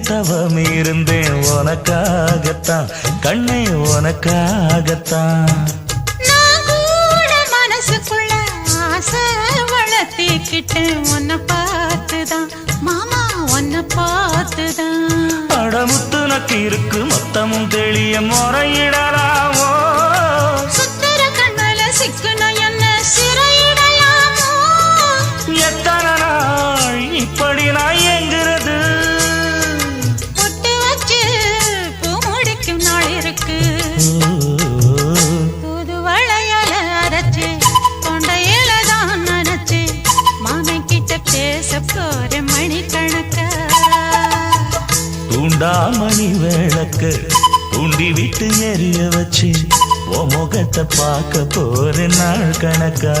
தவம் இருந்தேன் உனக்காகத்தான். கண்ணே உனக்காகத்தான். மனசுக்குள்ள ஆசை வளர்த்திக்கிட்டேன் உன்னை பார்த்துதான். மாமா உன்னை பார்த்துதான். அடமுத்து நக்கு இருக்கு மொத்தமும் தெளிய முறையிடலாமோ? சுத்தர கண்ணுல சிக்கணும் என்ன சிறையிடையாமோ எத்தனை நாள் இப்படி நான் எங்கிறது பேச போற தூண்டா மணி விளக்கு தூண்டி விட்டு எரிய வச்சு உன் முகத்தை பார்க்க போற நாள் கணக்கா.